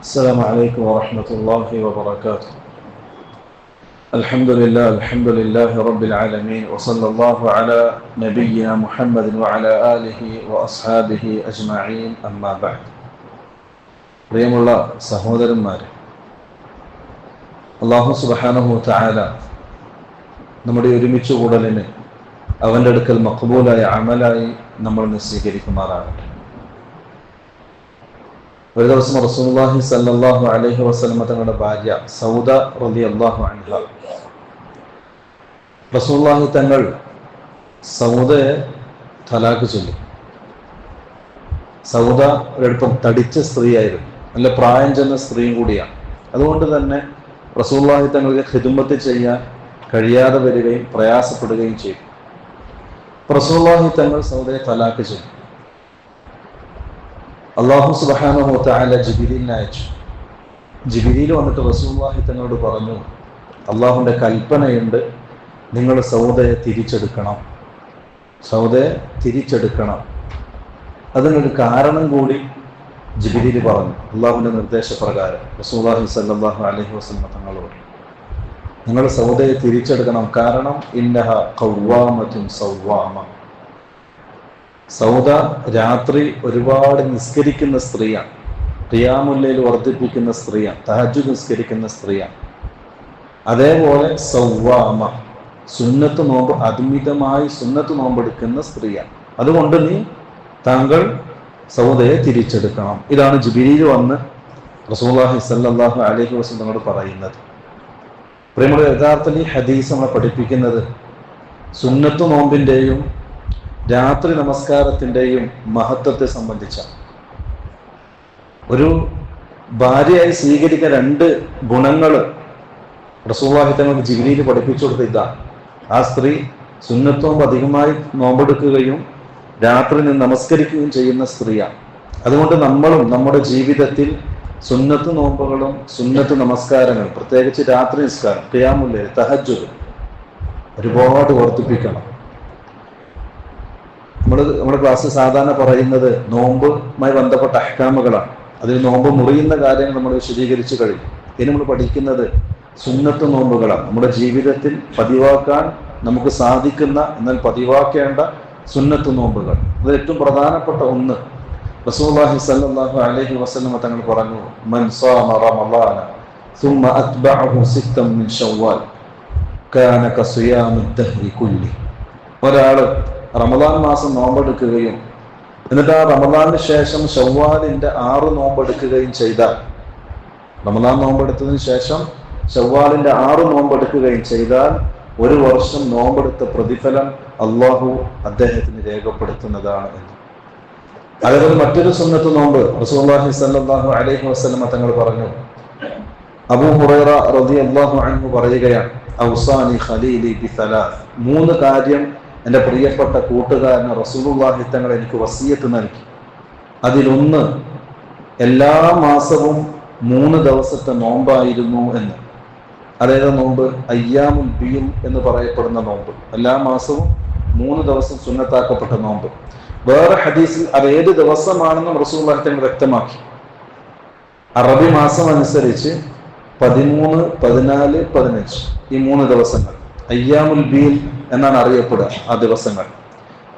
السلام عليكم ورحمة الله وبركاته الحمد لله الحمد لله رب العالمين وصلى الله على نبينا محمد وعلى آله وأصحابه أجمعين أما بعد പ്രിയമുള്ള സഹോദരന്മാരെ അള്ളാഹു സുബാനഹു താല നമ്മുടെ ഒരുമിച്ച് കൂടലിന് അവൻ്റെ അടുക്കൽ മക്ബൂലായ അമലായി നമ്മൾ സ്വീകരിക്കുമാറാകട്ടെ ഒരു ദിവസം റസൂല്ലാഹി സല്ലാഹു അലൈഹി വസ്ലമ തങ്ങളുടെ ഭാര്യ സൗദ റലി അള്ളാഹു അൻഹ. റസൂല്ലാഹി തങ്ങൾ സൗദയെ തലാക്ക് ചൊല്ലി. സൗദ ഒരടുപ്പം തടിച്ച സ്ത്രീയായിരുന്നു. നല്ല പ്രായം ചെന്ന സ്ത്രീയും കൂടിയാണ്. അതുകൊണ്ട് തന്നെ റസൂല്ലാഹി തങ്ങൾക്ക് ഹിതുമ്പത്ത് ചെയ്യാൻ കഴിയാതെ വരികയും പ്രയാസപ്പെടുകയും ചെയ്തു. റസൂല്ലാഹി തങ്ങൾ സൗദയെ തലാക്ക് ചൊല്ലി. അള്ളാഹു സുബാന താല അയച്ചു. ജിബിലിയിൽ വന്നിട്ട് റസൂള്ളാഹി തങ്ങളോട് പറഞ്ഞു അള്ളാഹുവിന്റെ കൽപ്പനയുണ്ട് നിങ്ങൾ സൗദയെ തിരിച്ചെടുക്കണം. സൗദയെ തിരിച്ചെടുക്കണം. അതിനൊരു കാരണം കൂടി ജിബിലിൽ പറഞ്ഞു അള്ളാഹുവിന്റെ നിർദ്ദേശപ്രകാരം റസൂള്ളാഹി സല്ലാഹു അലഹി വസ്ലമ തങ്ങളോട് നിങ്ങൾ സൗദയെ തിരിച്ചെടുക്കണം. കാരണം ഇന്നഹ കൗവാമത്തും സൗവാമ സൗദ രാത്രി ഒരുപാട് നിസ്കരിക്കുന്ന സ്ത്രീയാണ്. റിയാമുല്ലയിൽ വർദ്ധിപ്പിക്കുന്ന സ്ത്രീയാണ്. തഹജു നിസ്കരിക്കുന്ന സ്ത്രീയാണ്. അതേപോലെ സൗവാമ സുന്നത്ത് നോമ്പ് അതിമിതമായി സുന്നത്ത് നോമ്പെടുക്കുന്ന സ്ത്രീയാണ്. അതുകൊണ്ട് നീ താങ്കൾ സൗദയെ തിരിച്ചെടുക്കണം. ഇതാണ് ജിബിരിയിൽ വന്ന് റസൂല്ലാഹി സല്ലാഹു അലഹി വസ്ലങ്ങളോട് പറയുന്നത്. പ്രിയമുള്ള യഥാർത്ഥത്തിൽ ഈ ഹദീസ് നമ്മളെ പഠിപ്പിക്കുന്നത് സുന്നത്ത് നോമ്പിന്റെയും രാത്രി നമസ്കാരത്തിന്റെയും മഹത്വത്തെ സംബന്ധിച്ച ഒരു ഭാര്യയായി സ്വീകരിക്കുന്ന രണ്ട് ഗുണങ്ങൾ റസൂവാഹി തങ്ങൾക്ക് പഠിപ്പിച്ചു കൊടുത്ത ഇതാണ് ആ സ്ത്രീ സുന്നത്വം അധികമായി നോമ്പെടുക്കുകയും രാത്രി നിന്ന് നമസ്കരിക്കുകയും ചെയ്യുന്ന സ്ത്രീയാണ്. അതുകൊണ്ട് നമ്മളും നമ്മുടെ ജീവിതത്തിൽ സുന്നത്ത് നോമ്പുകളും സുന്നത്ത് നമസ്കാരങ്ങളും പ്രത്യേകിച്ച് രാത്രി നിസ്കാരം ക്രിയാമുല്ലേ തഹജ് ഒരുപാട് വർദ്ധിപ്പിക്കണം. നമ്മൾ നമ്മുടെ ക്ലാസ് സാധാരണ പറയുന്നത് നോമ്പുമായി ബന്ധപ്പെട്ട അഹ്കാമുകളാണ് അതിൽ നോമ്പ് മുറിയുന്ന കാര്യങ്ങൾ നമ്മൾ വിശദീകരിച്ചു കഴിഞ്ഞു ഇനി നമ്മൾ പഠിക്കുന്നത് സുന്നത്ത് നോമ്പുകളാണ് നമ്മുടെ ജീവിതത്തിൽ പതിവാക്കാൻ നമുക്ക് സാധിക്കുന്ന എന്നാൽ പതിവാക്കേണ്ട സുന്നത്ത് നോമ്പുകൾ അത് ഏറ്റവും പ്രധാനപ്പെട്ട ഒന്ന് റസൂലുള്ളാഹി സ്വല്ലല്ലാഹു അലൈഹി വസല്ലം തങ്ങൾ പറഞ്ഞു മൻ സാമ റമളാന ثم أتبعه ستا من شوال كان كصيام الدهر كله ഒരാൾ റമദാൻ മാസം നോമ്പെടുക്കുകയും എന്നിട്ട് ആ റമദാനിന് ശേഷം ഷവ്വാലിന്റെ ആറ് നോമ്പെടുക്കുകയും ചെയ്താൽ റമദാൻ നോമ്പെടുത്തതിന് ശേഷം ഷവ്വാലിന്റെ ആറ് നോമ്പെടുക്കുകയും ചെയ്താൽ ഒരു വർഷം നോമ്പെടുത്ത പ്രതിഫലം അള്ളാഹു അദ്ദേഹത്തിന് രേഖപ്പെടുത്തുന്നതാണ് എന്ന്. അതേപോലെ മറ്റൊരു സുന്നത്ത് നോമ്പ് റസൂല്ലാഹി സല്ലാഹു അലൈഹി വസ്ലമ തങ്ങൾ പറഞ്ഞു. അബൂ ഹുറൈറ റതി അള്ളാഹു അൻഹു പറയുകയാണ് ഔസാനി ഖലീലി മൂന്ന് കാര്യം എന്റെ പ്രിയപ്പെട്ട കൂട്ടുകാരൻ റസൂലുള്ളാഹി തങ്ങൾ എനിക്ക് വസീയത്ത് നൽകി. അതിലൊന്ന് എല്ലാ മാസവും മൂന്ന് ദിവസത്തെ നോമ്പായിരുന്നു എന്ന്. അതായത് നോമ്പ് അയ്യാമുൽ ബിയും എന്ന് പറയപ്പെടുന്ന നോമ്പ്. എല്ലാ മാസവും മൂന്ന് ദിവസം സുന്നത്താക്കപ്പെട്ട നോമ്പ്. വേറെ ഹദീസിൽ അത് ഏത് ദിവസമാണെന്നും റസൂലുള്ളാഹി തങ്ങൾ വ്യക്തമാക്കി. അറബി മാസം അനുസരിച്ച് പതിമൂന്ന് പതിനാല് പതിനഞ്ച് ഈ മൂന്ന് ദിവസങ്ങൾ. അയ്യാമുൽ ബീൽ എന്നാണ് അറിയപ്പെടുക ആ ദിവസങ്ങൾ.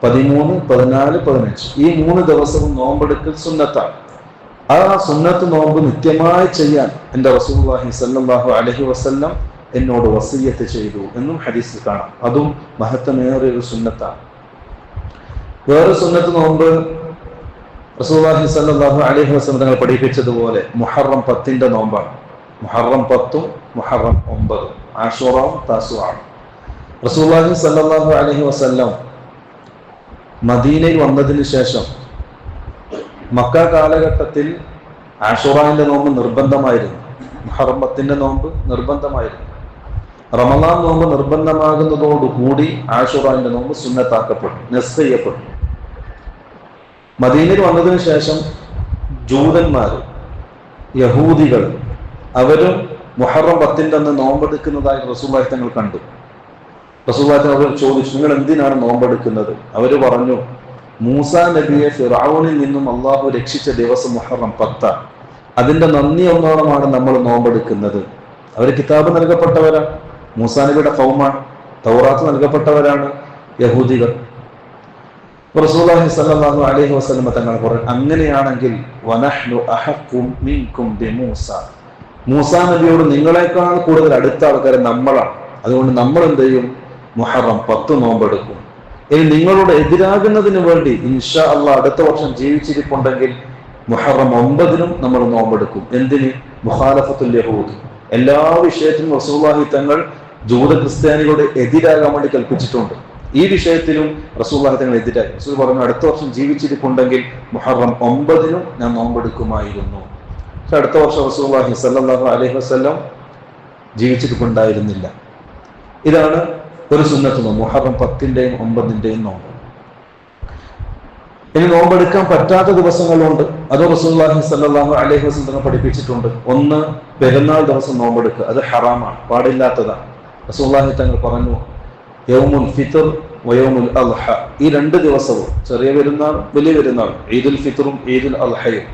പതിമൂന്ന് പതിനാല് പതിനഞ്ച്. ഈ മൂന്ന് ദിവസവും നോമ്പെടുക്കൽ സുന്നത്താണ്. ആ സുന്നത്ത് നോമ്പ് നിത്യമായി ചെയ്യാൻ എന്റെ റസൂലുള്ളാഹി സല്ലാഹു അലഹി വസ്ല്ലം എന്നോട് വസീയത്ത് ചെയ്തു എന്നും ഹദീസിൽ കാണാം. അതും മഹത്വമേറിയ ഒരു സുന്നത്താണ്. വേറെ സുന്നത്ത് നോമ്പ് റസൂലുള്ളാഹി സല്ലാഹു അലഹി വസ്ലം തങ്ങൾ പഠിപ്പിച്ചതുപോലെ മുഹറം പത്തിന്റെ നോമ്പാണ്. മുഹറം പത്തും മുഹറം ഒമ്പതും. ആഷോറാവും താസുവാണ് റസൂല്ലാഹി സല്ലാഹു അലഹി വസ്ല്ലാം മദീനയിൽ വന്നതിന് ശേഷം മക്ക കാലഘട്ടത്തിൽ ആഷുറാന്റെ നോമ്പ് നിർബന്ധമായിരുന്നു. മുഹറമ്പത്തിന്റെ നോമ്പ് നിർബന്ധമായിരുന്നു. റമലാൻ നോമ്പ് നിർബന്ധമാകുന്നതോടുകൂടി ആഷുറാന്റെ നോമ്പ് സുന്നത്താക്കപ്പെട്ടു നെസ് ചെയ്യപ്പെട്ടു. മദീനയിൽ വന്നതിന് ശേഷം ജൂതന്മാർ യഹൂദികൾ അവരും മുഹറം പത്തിന്റെ അന്ന് നോമ്പെടുക്കുന്നതായി റസൂബായി തങ്ങൾ കണ്ടു. റസൂല്ലാഹി അവർ ചോദിച്ചു നിങ്ങൾ എന്തിനാണ് നോമ്പെടുക്കുന്നത്? അവർ പറഞ്ഞു മൂസ നബിയെ ഫിറാവുനിൽ നിന്നും അള്ളാഹു രക്ഷിച്ച ദിവസം മുഹറം പത്ത. അതിന്റെ നന്ദി ഒന്നോളമാണ് നമ്മൾ നോമ്പെടുക്കുന്നത്. അവർ കിതാബ് നൽകപ്പെട്ടവരാ. മൂസാ നബിയുടെ കൗമാണ് തൗറാത്ത് നൽകപ്പെട്ടവരാണ് യഹൂദികൾ. അലൈഹി വസല്ലം തങ്ങൾ പറഞ്ഞു അങ്ങനെയാണെങ്കിൽ മൂസ നബിയോട് നിങ്ങളെക്കാൾ കൂടുതൽ അടുത്ത ആൾക്കാരെ നമ്മളാണ്. അതുകൊണ്ട് നമ്മൾ എന്ത് ചെയ്യും? മുഹറം പത്ത് നോമ്പെടുക്കും. ഇനി നിങ്ങളോട് എതിരാകുന്നതിന് വേണ്ടി ഇൻഷാ അല്ല അടുത്ത വർഷം ജീവിച്ചിരിപ്പുണ്ടെങ്കിൽ മുഹറം ഒമ്പതിനും നമ്മൾ നോമ്പെടുക്കും. എന്തിന്? മുഖാലഫത്തുൽ യഹൂദ്. എല്ലാ വിഷയത്തിലും റസൂലുള്ളാഹി തങ്ങൾ ജൂത ക്രിസ്ത്യാനികളുടെ എതിരാകാൻ വേണ്ടി കൽപ്പിച്ചിട്ടുണ്ട്. ഈ വിഷയത്തിലും റസൂള്ളാഹി തങ്ങൾ എതിരായി. റസൂൽ പറഞ്ഞു അടുത്ത വർഷം ജീവിച്ചിരിപ്പുണ്ടെങ്കിൽ മുഹറം ഒമ്പതിനും ഞാൻ നോമ്പെടുക്കുമായിരുന്നു. പക്ഷെ അടുത്ത വർഷം റസൂള്ളാഹി സല്ലാഹു അലൈഹി വസ്ലം ജീവിച്ചിരിപ്പുണ്ടായിരുന്നില്ല. ഇതാണ് ഒരു സുന്നത്ത് നോമ്പ്. മുഹറം പത്തിന്റെയും ഒമ്പതിന്റെയും നോമ്പ്. ഇനി നോമ്പെടുക്കാൻ പറ്റാത്ത ദിവസങ്ങളുണ്ട്. അത് റസൂല്ലാഹി സല്ലാഹു അലൈഹി വസ്ലം പഠിപ്പിച്ചിട്ടുണ്ട്. ഒന്ന് പെരുന്നാൾ ദിവസം നോമ്പെടുക്കുക. അത് ഹറാമാണ്. പാടില്ലാത്തതാണ്. റസൂല്ലാഹി തങ്ങൾ പറഞ്ഞു യൗമുൽ ഫിത്തർ വയോമുൽ അൽഹ ഈ രണ്ട് ദിവസവും ചെറിയ പെരുന്നാൾ വലിയ പെരുന്നാൾ. ഈദുൽ ഫിത്തറും ഈദുൽ അൽഹയും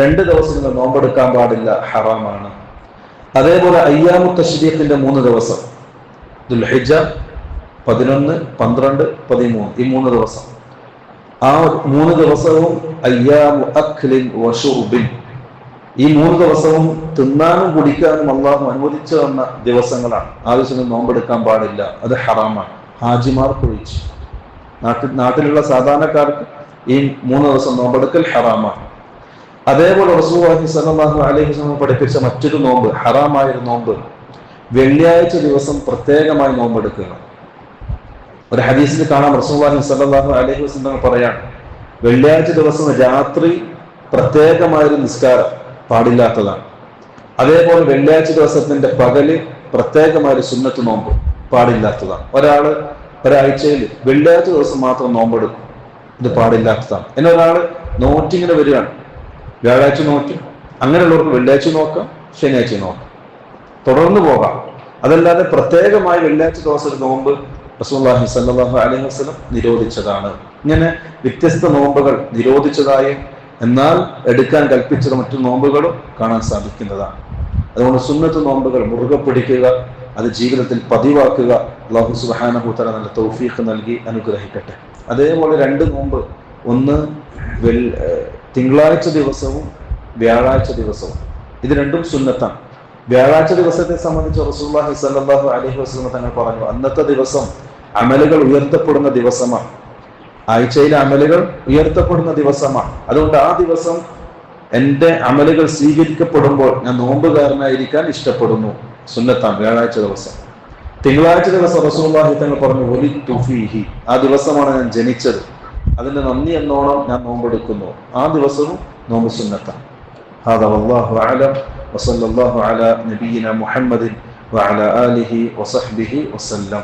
രണ്ട് ദിവസം നിങ്ങൾ നോമ്പെടുക്കാൻ പാടില്ല. ഹറാമാണ്. അതേപോലെ അയ്യാമു തഷ്രീഖിന്റെ മൂന്ന് ദിവസം. ദുൽഹിജ പതിനൊന്ന് പന്ത്രണ്ട് പതിമൂന്ന്. ഈ മൂന്ന് ദിവസം. ആ മൂന്ന് ദിവസവും അയ്യാമു അഖ്ലിൻ വഷുബിൻ ഈ മൂന്ന് ദിവസവും തിന്നാനും കുടിക്കാനും അള്ളാഹു അനുവദിച്ചു തന്ന ദിവസങ്ങളാണ്. ആവശ്യത്തിന് നോമ്പെടുക്കാൻ പാടില്ല. അത് ഹറാമാണ്. ഹാജിമാർ കുഴിച്ചു. നാട്ടിൽ നാട്ടിലുള്ള സാധാരണക്കാർക്ക് ഈ മൂന്ന് ദിവസം നോമ്പെടുക്കൽ ഹറാമാണ്. അതേപോലെ റസൂഹി സലാഹു അലൈഹി സ്വലം പഠിപ്പിച്ച മറ്റൊരു നോമ്പ് ഹറാമായ ഒരു നോമ്പ്. വെള്ളിയാഴ്ച ദിവസം പ്രത്യേകമായി നോമ്പെടുക്കുക. ഒരു ഹദീസിൽ കാണാം റസൂഹി സല്ലാഹു അലൈഹി വസല്ലം പറയാണ് വെള്ളിയാഴ്ച ദിവസം രാത്രി പ്രത്യേകമായൊരു നിസ്കാരം പാടില്ലാത്തതാണ്. അതേപോലെ വെള്ളിയാഴ്ച ദിവസത്തിന്റെ പകൽ പ്രത്യേകമായൊരു സുന്നത്ത് നോമ്പ് പാടില്ലാത്തതാണ്. ഒരാൾ ഒരാഴ്ചയിൽ വെള്ളിയാഴ്ച ദിവസം മാത്രം നോമ്പെടുക്കും ഇത് പാടില്ലാത്തതാണ്. എന്നെ ഒരാൾ നോറ്റിങ്ങനെ വരികയാണ് വ്യാഴാഴ്ച നോക്കി അങ്ങനെയുള്ളവർക്ക് വെള്ളിയാഴ്ച നോക്കാം ശനിയാഴ്ച നോക്കാം. തുടർന്ന് പോകാം. അതല്ലാതെ പ്രത്യേകമായി വെള്ളിയാഴ്ച ദിവസം ഒരു നോമ്പ് റസൂല്ലാഹി സല്ലാഹു അലൈഹി വസ്ലം നിരോധിച്ചതാണ്. ഇങ്ങനെ വ്യത്യസ്ത നോമ്പുകൾ നിരോധിച്ചതായും എന്നാൽ എടുക്കാൻ കൽപ്പിച്ചത് മറ്റു നോമ്പുകളും കാണാൻ സാധിക്കുന്നതാണ്. അതുകൊണ്ട് സുന്നത്ത് നോമ്പുകൾ മുറുകെ പിടിക്കുക അത് ജീവിതത്തിൽ പതിവാക്കുക അള്ളാഹു സുബാനഹുത്തല നല്ല തൗഫീഖ് നൽകി അനുഗ്രഹിക്കട്ടെ. അതേപോലെ രണ്ട് നോമ്പ് ഒന്ന് വെൽ തിങ്കളാഴ്ച ദിവസവും വ്യാഴാഴ്ച ദിവസവും. ഇത് രണ്ടും സുന്നത്താണ്. വ്യാഴാഴ്ച ദിവസത്തെ സംബന്ധിച്ച് റസൂല്ലാഹി സല്ലാഹു അലഹി വസ്ലം തങ്ങൾ പറഞ്ഞു അന്നത്തെ ദിവസം അമലുകൾ ഉയർത്തപ്പെടുന്ന ദിവസമാണ് ആഴ്ചയിലെ അമലുകൾ ഉയർത്തപ്പെടുന്ന ദിവസമാണ് അതുകൊണ്ട് ആ ദിവസം എൻ്റെ അമലുകൾ സ്വീകരിക്കപ്പെടുമ്പോൾ ഞാൻ നോമ്പുകാരനായിരിക്കാൻ ഇഷ്ടപ്പെടുന്നു സുന്നത്താണ് വ്യാഴാഴ്ച ദിവസം തിങ്കളാഴ്ച ദിവസം റസൂല്ലാഹി തങ്ങൾ പറഞ്ഞു ഒലി തുഫീഹി ആ ദിവസമാണ് ഞാൻ ജനിച്ചത് അതിന്റെ നന്ദി എന്നോണം ഞാൻ നോമ്പെടുക്കുന്നു ആ ദിവസവും നോമ്പ് സുന്നത്താണ് هذا والله أعلم وصلى الله على نبينا محمد وعلى آله وصحبه وسلم